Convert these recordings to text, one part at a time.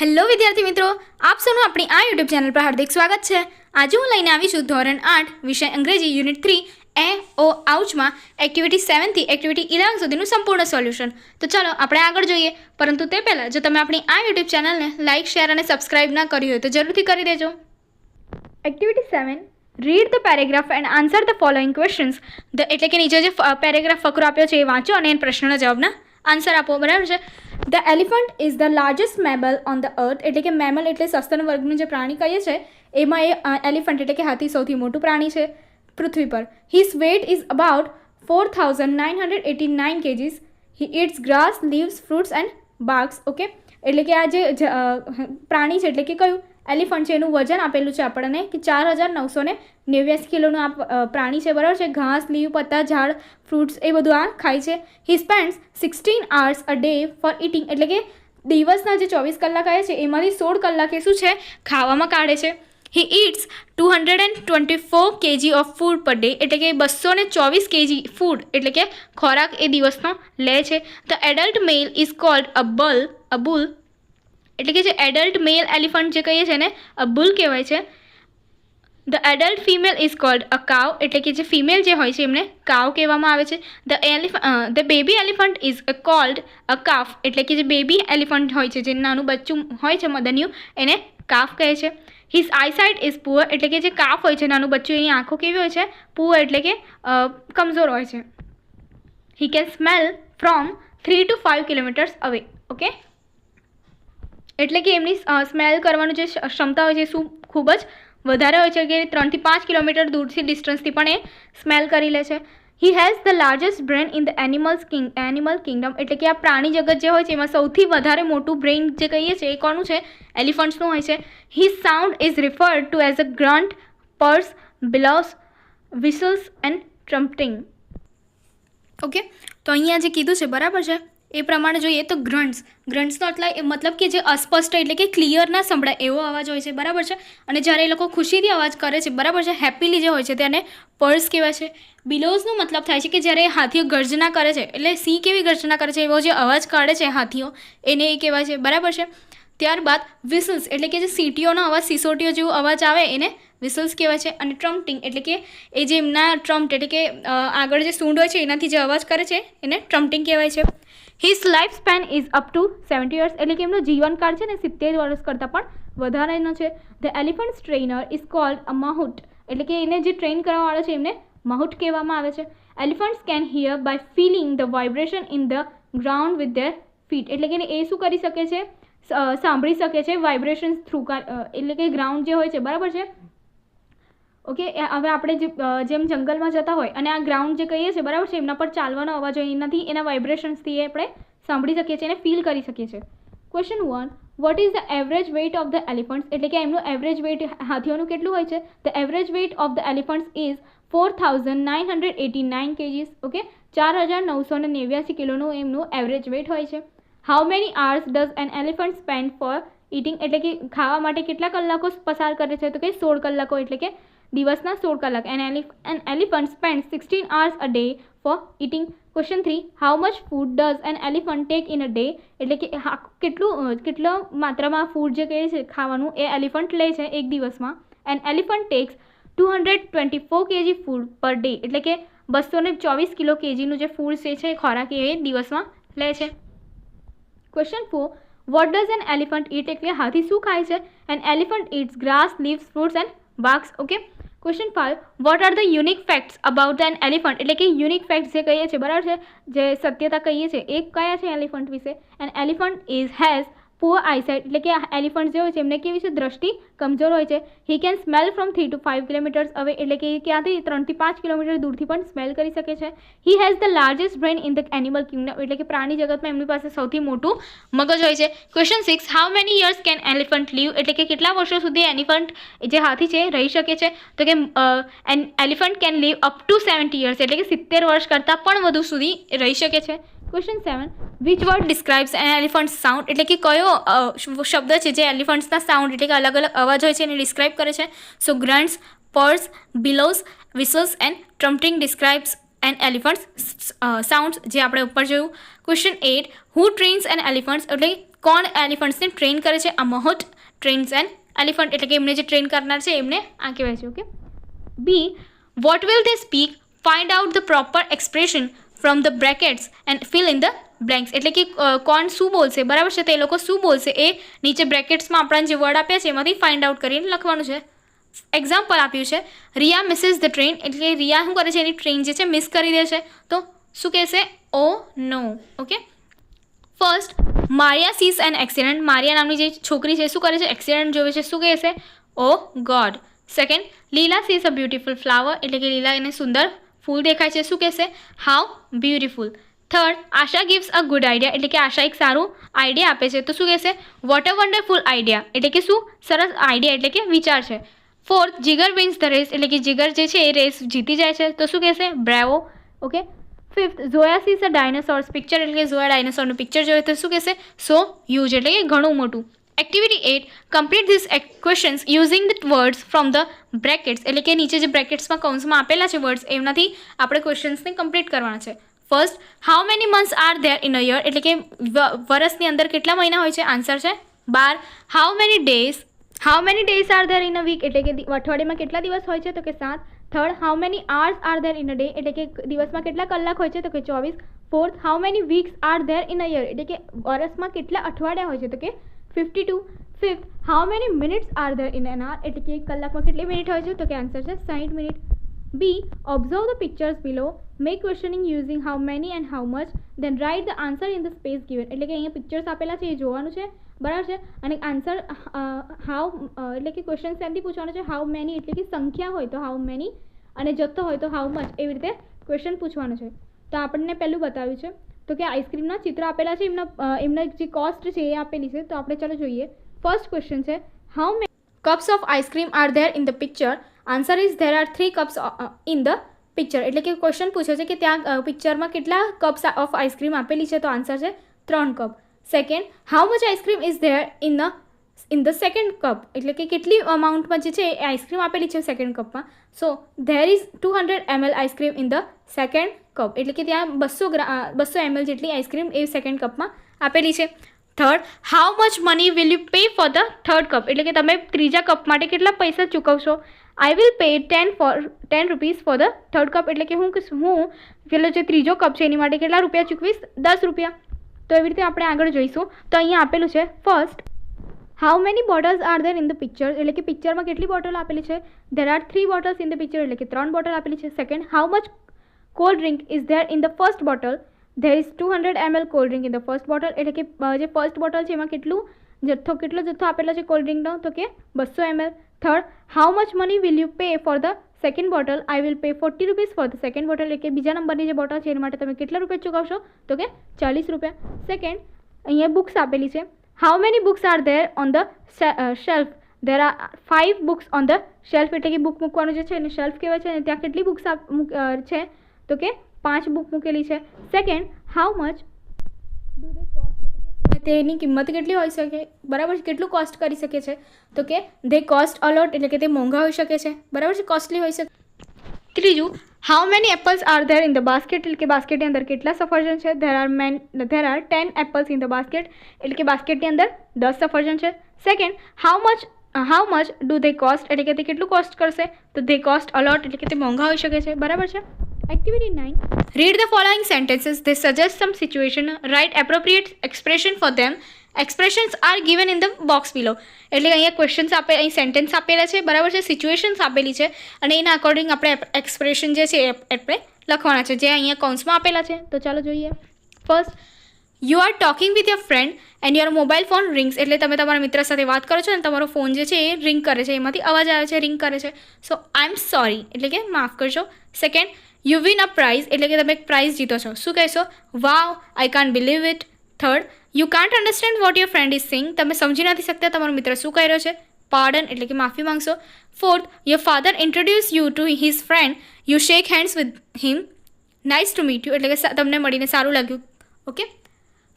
Hello વિદ્યાર્થી મિત્રો, આપ સૌનું આપણી આ યુટ્યુબ ચેનલ પર હાર્દિક સ્વાગત છે. આજે હું લઈને આવી છું ધોરણ આઠ, વિષય અંગ્રેજી યુનિટ થ્રી, એ, ઓ આઉચમાં એક્ટિવિટી સેવનથી એક્ટિવિટી ઇલેવન સુધીનું સંપૂર્ણ સોલ્યુશન તો ચાલો આપણે આગળ જોઈએ. પરંતુ તે પહેલાં, જો તમે આપણી આ યુટ્યુબ ચેનલને લાઇક શેર અને સબસ્ક્રાઇબ ના કરી હોય તો જરૂરથી કરી દેજો. Activity seven read the paragraph and answer the following questions the એટલે કે નીચે જે પેરેગ્રાફ ફકરો આપ્યો છે એ વાંચો અને એ પ્રશ્નના જવાબના આન્સર આપો. બરાબર છે? The elephant is the largest mammal on the earth એટલે કે મેમલ એટલે સસ્તન વર્ગનું જે પ્રાણી કહીએ છીએ, એમાં એ એલિફન્ટ એટલે કે હાથી સૌથી મોટું પ્રાણી છે પૃથ્વી પર. His weight is about four thousand nine hundred eighty nine KGs he eats grass leaves fruits and bugs okay એટલે કે આ જે પ્રાણી છે, એટલે કે કયું? એલિફન્ટ છે, એનું વજન આપેલું છે આપણને કે ચાર હજાર નવસો ને કિલોનું આ પ્રાણી છે, બરાબર છે? ઘાસ, લીવ, પત્તા, ઝાડ, ફ્રૂટ્સ એ બધું આ ખાય છે. He spends sixteen hours a day for eating એટલે કે દિવસના જે ચોવીસ કલાક આવે છે, એમાંથી સોળ કલાકે શું છે? ખાવામાં કાઢે છે. He eats two hundred and twenty four kg of food per day એટલે કે બસો ને ચોવીસ કેજી ફૂડ એટલે કે ખોરાક એ દિવસનો લે છે. The adult male is called a bull a bull એટલે કે જે એડલ્ટ મેલ એલિફન્ટ જે કહીએ છીએ ને અ કહેવાય છે. The adult female is called a cow એટલે કે જે ફિમેલ જે હોય છે એમને કાવ કહેવામાં આવે છે. The એલિફ the baby elephant is called a calf એટલે કે જે બેબી એલિફન્ટ હોય છે, જે નાનું બચ્ચું હોય છે, મદન્યું, એને કાફ કહે છે. હિઝ આઈસાઇટ ઇઝ પુઅર એટલે કે જે કાફ હોય છે, નાનું બચ્ચું, એની આંખો કેવી હોય છે? પુઅર એટલે કે કમઝોર હોય છે. He can smell from three to five kilometres away okay એટલે કે એમની સ્મેલ કરવાનું જે ક્ષમતા હોય છે શું, ખૂબ જ વધારે હોય છે કે ત્રણથી પાંચ કિલોમીટર દૂરથી ડિસ્ટન્સથી પણ એ સ્મેલ કરી લે છે. He has the largest brain in the animals king animal kingdom એટલે કે આ પ્રાણી જગત જે હોય છે, એમાં સૌથી વધારે મોટું બ્રેઇન જે કહીએ છીએ એ કોનું છે? એલિફન્ટ્સનું હોય છે. He sound is referred to as a grunt purrs bellows whistles and trumpeting okay તો અહીંયા જે કીધું છે, બરાબર છે? એ પ્રમાણે જોઈએ તો ગ્રન્ટ્સ ગ્રન્ટ્સનો એટલે મતલબ કે જે અસ્પષ્ટ એટલે કે ક્લિયર ના સંભળાય એવો અવાજ હોય છે, બરાબર છે? અને જ્યારે એ લોકો ખુશીથી અવાજ કરે છે, બરાબર છે? હેપીલી જે હોય છે, તેને પર્સ કહેવાય છે. બિલોઝનો મતલબ થાય છે કે જ્યારે હાથીઓ ગર્જના કરે છે, એટલે સિંહ કેવી ગર્જના કરે છે? એવો જે અવાજ કાઢે છે હાથીઓ, એને એ કહેવાય છે, બરાબર છે? ત્યારબાદ વિસલ્સ એટલે કે જે સીટીઓનો અવાજ, સિસોટીઓ જેવો અવાજ આવે, એને વિસલ્સ કહેવાય છે અને ટ્રમ્પટિંગ એટલે કે એ જે એમના ટ્રમ્પ એટલે કે આગળ જે સૂંઢ હોય છે, એનાથી જે અવાજ કરે છે, એને ટ્રમ્પટિંગ કહેવાય છે. His life span is up to seventy years એટલે કે એમનો જીવનકાળ છે ને સિત્તેર વર્ષ કરતાં પણ વધારેનો છે. The elephant trainer is called a mahout એટલે કે એને જે ટ્રેન કરવાવાળો છે એમને માહુટ કહેવામાં આવે છે. Elephants can hear by feeling the vibration in the ground with their feet એટલે કે એ શું કરી શકે છે? સાંભળી શકે છે? વાઇબ્રેશન થ્રુ એટલે કે ગ્રાઉન્ડ જે હોય છે, બરાબર છે? ઓકે હવે આપણે જેમ જંગલમાં જતા હોય અને આ ગ્રાઉન્ડ જે કહીએ છીએ, બરાબર છે? એમના પર ચાલવાનો અવાજ હોય એનાથી એના વાઇબ્રેશન્સથી આપણે સાંભળી શકીએ છીએ અને ફીલ કરી શકીએ છીએ. Question one what is the average weight of the elephants એટલે કે એમનું એવરેજ વેઇટ હાથીઓનું કેટલું હોય છે? The average weight of the elephants is four thousand nine hundred eighty nine kgs okay? ચાર હજાર નવસો ને નેવ્યાસી કિલોનું એમનું એવરેજ વેઇટ હોય છે. How many hours does an elephant spend for eating એટલે કે ખાવા માટે કેટલા કલાકો પસાર કરે છે? તો કે સોળ કલાકો, એટલે કે દિવસના સોળ કલાક. An eleph an elephant spend sixteen hours a day for eating question three how much food does an elephant take in a day એટલે કે કેટલું કેટલો માત્રામાં ફૂડ જે કહે છે, ખાવાનું એ એલિફન્ટ લે છે એક દિવસમાં. An elephant takes two hundred twenty four kg food per day એટલે કે, બસો ને ચોવીસ કિલો કેજીનું જે ફૂડ છે છે, ખોરાક એ દિવસમાં લે છે. Question four what does an elephant eat એટલે હાથી શું ખાય છે? An elephant eats grass leaves fruits and barks okay question five what are the unique facts about an elephant એટલે કે યુનિક ફેક્ટ્સ જે કહીએ છીએ, બરાબર છે? જે સત્યતા કહીએ છીએ, એ કયા છે એલિફન્ટ વિશે? An elephant is has poor eyesight એટલે કે એલિફન્ટ જે હોય છે, એમને કેવી છે, દ્રષ્ટિ કમજોર હોય છે. He can smell from three to five kilometres હવે એટલે કે ક્યાંથી ત્રણથી પાંચ કિલોમીટર દૂરથી પણ સ્મેલ કરી શકે છે. He has the largest brain in the animal kingdom એટલે કે પ્રાણી જગતમાં એમની પાસે સૌથી મોટું મગજ હોય છે. Question six how many years can elephant live એટલે કે કેટલા વર્ષો સુધી એલિફન્ટ જે હાથી છે, રહી શકે છે? તો કે an elephant can live up to seventy years એટલે કે સિત્તેર વર્ષ કરતાં પણ વધુ સુધી રહી શકે છે. Question seven which word describes an elephant sound એટલે કે કયો શબ્દ છે જે એલિફન્ટ્સના સાઉન્ડ એટલે કે અલગ અલગ અવાજ હોય છે એને ડિસ્ક્રાઇબ કરે છે? So grunts purrs bellows whistles and trumpeting describes and elephants sounds જે આપણે ઉપર જોયું. Question at who trains and elephants એટલે કોણ એલિફન્ટ્સને ટ્રેન કરે છે? આ મહોટ ટ્રેન્સ એન્ડ એલિફન્ટ એટલે કે એમને જે ટ્રેન કરનાર છે, એમને આ કહેવાય છે okay B what will they speak find out the proper expression from the brackets and fill in the blanks એટલે કે કોણ શું બોલશે? બરાબર છે? તે લોકો શું બોલશે? એ નીચે બ્રેકેટ્સમાં આપણને જે વર્ડ આપ્યા છે, એમાંથી ફાઇન્ડ આઉટ કરીને લખવાનું છે. એક્ઝામ્પલ આપ્યું છે. રિયા મિસિસ ધ ટ્રેન એટલે રિયા શું કરે છે? એની ટ્રેન જે છે મિસ કરી દે છે. તો શું કહેશે? ઓ no okay first Maria sees an accident Maria નામની જે છોકરી છે, શું કરે છે? એક્સિડન્ટ જોવે છે. શું કહેશે? ઓ God second Leela sees a beautiful flower એટલે કે લીલા એને સુંદર ફૂલ દેખાય છે શું કહેશે how beautiful third Asha gives a good idea એટલે કે આશા એક સારું આઈડિયા આપે છે તો શું કહેશે વોટ અ વન્ડરફુલ આઈડિયા એટલે કે શું સરસ આઈડિયા એટલે કે વિચાર છે fourth Jigar wins the race એટલે કે જીગર જે છે એ રેસ જીતી જાય છે તો શું કહેશે bravo okay fifth Zoya sees a dinosaurs picture એટલે કે ઝોયા ડાયનાસોરનું પિક્ચર જોઈએ તો શું કહેશે સો યુઝ એટલે કે ઘણું મોટું activity eight complete this questions using the words from the brackets એટલે કે નીચે જે બ્રેકેટ્સમાં કૌંસમાં આપેલા છે વર્ડ્સ એમનાથી આપણે ક્વેશ્ચન્સને કમ્પ્લીટ કરવાના છે. First how many months are there in a year એટલે કે વર્ષની અંદર કેટલા મહિના હોય છે? આન્સર છે બાર. How many days how many days are there in a week એટલે કે અઠવાડિયામાં કેટલા દિવસ હોય છે? તો કે સાત. Third how many hours are there in a day એટલે કે દિવસમાં કેટલા કલાક હોય છે? તો કે ચોવીસ. Fourth how many weeks are there in a year એટલે કે વર્ષમાં કેટલા અઠવાડિયા હોય છે? તો કે fifty two fifth how many minutes are there in an hour એટલે કે એક કલાકમાં કેટલી મિનિટ હોય છે? તો કે આન્સર છે સાઠ minute B observe the pictures below make questioning using how many and how much then write the answer in the space given એટલે કે અહીંયા પિક્ચર્સ આપેલા છે, એ જોવાનું છે. બરાબર છે? અને આન્સર હાઉ એટલે કે ક્વેશ્ચન એમથી પૂછવાનું છે હાઉ મેની એટલે કે સંખ્યા હોય તો હાઉ મેની અને જથ્થો હોય તો હાઉ મચ એવી રીતે ક્વેશ્ચન પૂછવાનું છે. તો આપણને પહેલું બતાવ્યું છે. તો કે આઈસ્ક્રીમના ચિત્ર આપેલા છે એમના અ, એમના જે કોસ્ટ છે એ આપેલી છે તો આપણે ચાલો જોઈએ। ફર્સ્ટ ક્વેશ્ચન છે how many cups of ice cream are there in the picture answer is there are three cups in the picture એટલે કે ક્વેશ્ચન પૂછે છે કે ત્યાં પિક્ચરમાં કેટલા કપ્સ ઓફ આઈસ્ક્રીમ આપેલી છે? તો આન્સર છે ત્રણ cup second how much ice cream is there in the in the second cup એટલે કે કેટલી અમાઉન્ટમાં જે છે એ આઈસ્ક્રીમ આપેલી છે સેકન્ડ કપમાં so there is two hundred ml ice cream in the second cup એટલે કે ત્યાં બસો ગ્રા બસો એમએલ જેટલી આઈસ્ક્રીમ એ સેકન્ડ કપમાં આપેલી છે. Third how much money will you pay for the third cup એટલે કે તમે ત્રીજા કપ માટે કેટલા પૈસા ચૂકવશો? I will pay ten for ten rupees for the third cup એટલે કે હું હું પેલો જે ત્રીજો કપ છે એની માટે કેટલા રૂપિયા ચૂકવીશ? દસ રૂપિયા. તો એવી રીતે આપણે આગળ જોઈશું. તો અહીંયા આપેલું છે first how many bottles are there in the picture એટલે કે પિક્ચરમાં કેટલી બોટલ આપેલી છે? There are three bottles in the picture એટલે કે ત્રણ બોટલ આપેલી છે. Second how much cold drink is there in the first bottle there is two hundred ml cold drink in the first bottle એટલે કે જે ફર્સ્ટ બોટલ છે એમાં કેટલું જથ્થો, કેટલો જથ્થો આપેલો છે કોલ્ડ ડ્રિંકનો તો કે બસો ml third how much money will you pay for the second bottle I will pay forty rupees for the second bottle એટલે કે બીજા નંબરની જે બોટલ છે, એના માટે તમે કેટલા રૂપિયા ચૂકવશો? તો કે ચાલીસ રૂપિયા. સેકન્ડ અહીંયા બુક્સ આપેલી છે. How many books are there on the shelf there are five books on the shelf એટલે કે બુક મૂકવાનું જે છે, એને શેલ્ફ કહેવાય છે. અને ત્યાં કેટલી બુક્સ છે? તો કે પાંચ બુક મૂકેલી છે second how much do they cost તેની કિંમત કેટલી હોઈ શકે બરાબર છે કેટલું કોસ્ટ કરી શકે છે તો કે દે કોસ્ટ અલોટ એટલે કે તે મોંઘા હોઈ શકે છે બરાબર છે કોસ્ટલી હોઈ શકે ત્રીજું how many apples are there in the basket એટલે કે બાસ્કેટની અંદર કેટલા સફરજન છે there are many there are ten apples in the basket એટલે કે બાસ્કેટની અંદર દસ સફરજન છે second how much how much do they cost એટલે કે તે કેટલું કોસ્ટ કરશે તો ધે કોસ્ટ અલોટ એટલે કે તે મોંઘા હોઈ શકે છે બરાબર છે activity nine read the following sentences. They suggest some situation write appropriate expression for them expressions are given in the box below એટલે અહીંયા ક્વેશ્ચન્સ આપે, અહીં સેન્ટેન્સ આપેલા છે. બરાબર છે? સિચ્યુએશન્સ આપેલી છે. અને એના અકોર્ડિંગ આપણે એક્સપ્રેશન જે છે એ આપણે લખવાના છે. જે અહીંયા કૌંસમાં આપેલા છે. તો ચાલો જોઈએ. First you are talking with your friend and your mobile phone rings એટલે તમે તમારા મિત્ર સાથે વાત કરો છો અને તમારો ફોન જે છે એ રિંગ કરે છે. એમાંથી અવાજ આવે છે રિંગ કરે છે. સો આઈ એમ સોરી એટલે કે માફ કરજો second you win a prize એટલે કે તમે એક પ્રાઇઝ જીતો છો. શું કહેશો? Wow I can't believe it third you can't understand what your friend is saying તમે સમજી નથી શકતા તમારો મિત્ર શું કહી રહ્યો છે? પાર્ડન એટલે કે માફી માંગશો. Fourth your father introduce you to his friend you shake hands with him nice to meet you એટલે કે તમને મળીને સારું લાગ્યું. Okay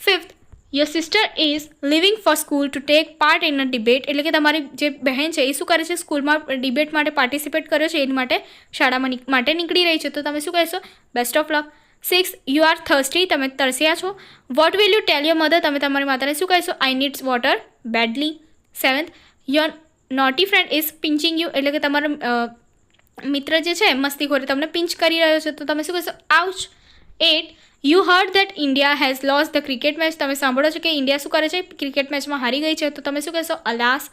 fifth your sister is leaving for school to take part in a debate એટલે કે તમારી જે બહેન છે, એ શું કરે છે? સ્કૂલમાં ડિબેટ માટે પાર્ટિસિપેટ કર્યો છે, એની માટે શાળામાં માટે નીકળી રહી છે. તો તમે શું કહેશો? Best of luck six you are thirsty તમે તરસ્યા છો. What will you tell your mother તમે તમારી માતાને શું કહેશો? I needs water badly seventh your naughty friend is pinching you એટલે કે તમારો મિત્ર જે છે, મસ્તીખોરી તમને પિંચ કરી રહ્યો છે. તો તમે શું કહેશો? Ouch eight you heard that India has lost the cricket match તમે સાંભળો છો કે ઇન્ડિયા શું કરે છે? ક્રિકેટ મેચમાં હારી ગઈ છે. તો તમે શું કહેશો? Alas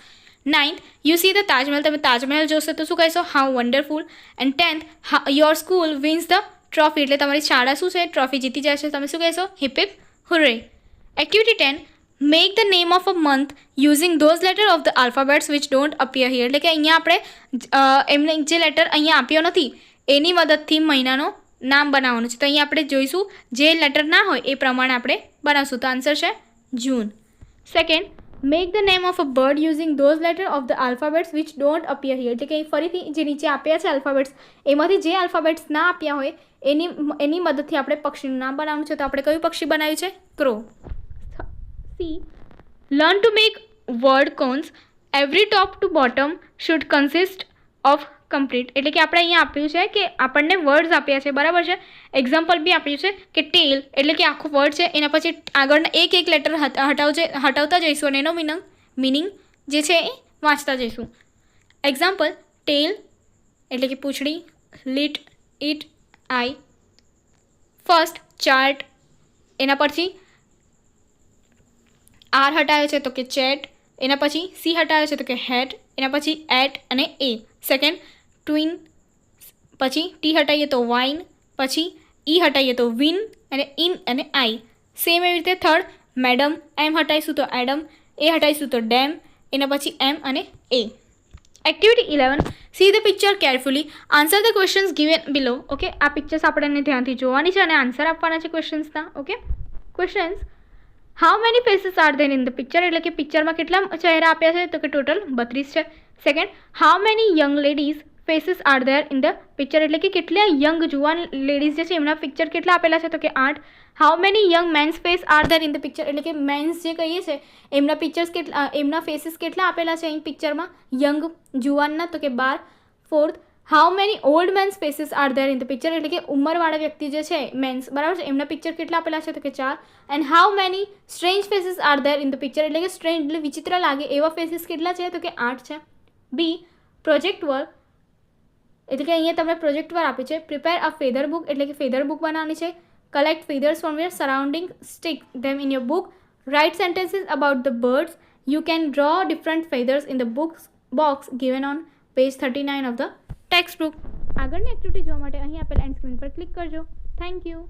ninth you see the Taj Mahal તમે તાજમહેલ જોશો તો શું કહેશો? How wonderful and tenth your school wins the trophy એટલે તમારી શાળા શું છે? ટ્રોફી જીતી જાય છે તમે શું કહેશો? Hip hip hurray activity ten make the name of a month using those letter of the alphabets which don't appear here એટલે કે અહીંયા આપણે એમને જે લેટર અહીંયા આપ્યો નથી, એની મદદથી મહિનાનો નામ બનાવવાનું છે. તો અહીંયા આપણે જોઈશું, જે લેટર ના હોય એ પ્રમાણે આપણે બનાવશું. તો આન્સર છે June. Second make the name of a bird using those letter of the alphabets which don't appear here એટલે કે અહીં ફરીથી જે નીચે આપ્યા છે આલ્ફાબેટ્સ એમાંથી જે આલ્ફાબેટ્સ ના આપ્યા હોય, એની એની મદદથી આપણે પક્ષીનું નામ બનાવવાનું છે. તો આપણે કયું પક્ષી બનાવ્યું છે? Crow. C learn to make word cones every top to bottom should consist of complete એટલે કે આપણે અહીંયા આપ્યું છે કે આપણને વર્ડ્સ આપ્યા છે, બરાબર છે? એક્ઝામ્પલ બી આપ્યું છે કે ટેલ એટલે કે આખો વર્ડ છે, એના પછી આગળના એક એક લેટર હટાવજે, હટાવતા જઈશું અને એનો મિનિંગ મિનિંગ જે છે એ વાંચતા જઈશું. એક્ઝામ્પલ ટેલ એટલે કે પૂંછડી let it I first chart એના પરથી આર હટાવે છે તો કે ચેટ એના પછી સી હટાવે છે તો કે હેટ એના પછી એટ અને એ સેકન્ડ ટ્વિન પછી ટી હટાવીએ તો વાઇન પછી ઈ હટાવીએ તો વિન અને ઇન અને આઈ સેમ એવી રીતે થર્ડ મેડમ એમ હટાવીશું તો એડમ એ હટાવીશું તો ડેમ એના પછી એમ અને A activity eleven see the picture carefully answer the questions given below okay આ પિક્ચર્સ આપણને ધ્યાનથી જોવાની છે અને આન્સર આપવાના છે ક્વેશ્ચન્સના okay questions how many faces are there in the picture એટલે કે પિક્ચરમાં કેટલા ચહેરા આપ્યા છે? તો કે ટોટલ બત્રીસ છે. Second how many young ladies faces are there in the picture એટલે કે કેટલા યંગ જુવાન લેડીઝ જે છે, એમના પિક્ચર કેટલા આપેલા છે? તો કે આઠ. How many young mens face are there in the picture એટલે કે મેન્સ જે કહીએ છીએ એમના પિક્ચર્સ કેટલા એમના ફેસીસ કેટલા આપેલા છે અહીં પિક્ચરમાં યંગ જુવાનના, તો કે બાર. Fourth how many old mens faces are there in the picture એટલે કે ઉંમરવાળા વ્યક્તિ જે છે મેન્સ બરાબર છે? એમના પિક્ચર કેટલા આપેલા છે? તો કે ચાર. And how many strange faces are there in the picture એટલે કે સ્ટ્રેન્જ એટલે વિચિત્ર લાગે એવા ફેસીસ કેટલા છે? તો કે આઠ છે. બી પ્રોજેક્ટ વર્ક એટલે કે અહીંયા તમને પ્રોજેક્ટ પર આપે છે. પ્રિપેર અ ફેધર બુક એટલે કે ફેધર બુક બનાવવાની છે. Collect feathers from your surrounding stick them in your book write sentences about the birds you can draw different feathers in the books box given on page thirty nine of the textbook આગળની activity જોવા માટે અહીં આપેલ end screen પર click કરજો. Thank you